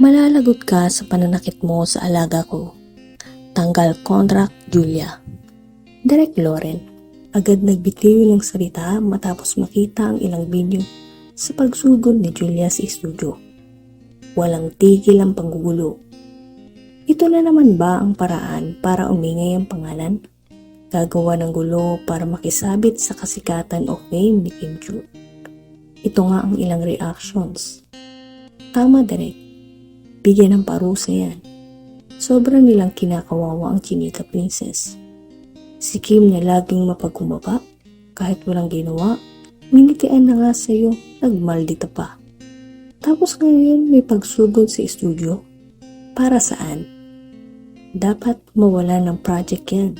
Malalagot ka sa pananakit mo sa alaga ko. Tanggal contract, Julia. Direk Loren, agad nagbitiw ng salita matapos makita ang ilang video sa pagsugod ni Julia sa studio. Walang tigil ang panggugulo. Ito na naman ba ang paraan para umingay ang pangalan? Gagawa ng gulo para makisabit sa kasikatan o fame ni Kim Chu. Ito nga ang ilang reactions. Tama direk. Bigyan ng parusa yan. Sobrang nilang kinakawawa ang Chinita Princess. Si Kim na laging mapagkumbaba, kahit walang ginawa, minitian na nga sa'yo, nagmaldita pa. Tapos ngayon may pagsugod sa studio. Para saan? Dapat mawala ng project yan.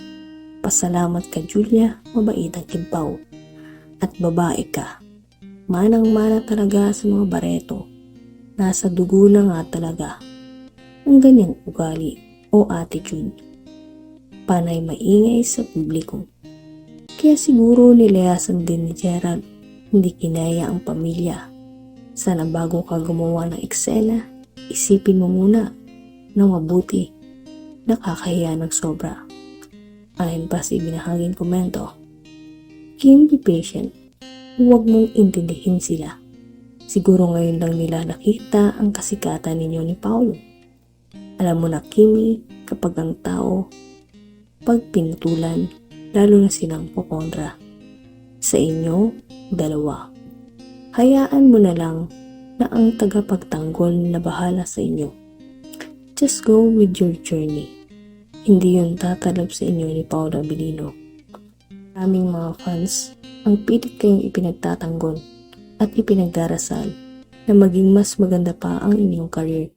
Pasalamat ka Julia, mabait ang kimpaw. At babae ka. Manang-mana talaga sa mga bareto. Nasa dugo na nga talaga. Ang ganyang ugali o attitude. Panay maingay sa publiko. Kaya siguro nilayasan din ni Gerald hindi kinaya ang pamilya. Sana bago ka gumawa ng eksena, isipin mo muna na mabuti. Nakakahiya ng sobra. Ayon pa sa ibinahaging komento. Kim, be patient. Huwag mong intindihin sila. Siguro ngayon lang nila nakita ang kasikatan ninyo ni Paulo. Alam mo na, Kimi, kapag ang tao, pag pinutulan, lalo na silang pokontra. Sa inyo, dalawa. Hayaan mo na lang na ang tagapagtanggol na bahala sa inyo. Just go with your journey. Hindi yun tatalab sa inyo ni Paula Bilino. Aming mga fans, ang pilit kayong ipinagtatanggol at ipinagdarasal na maging mas maganda pa ang inyong career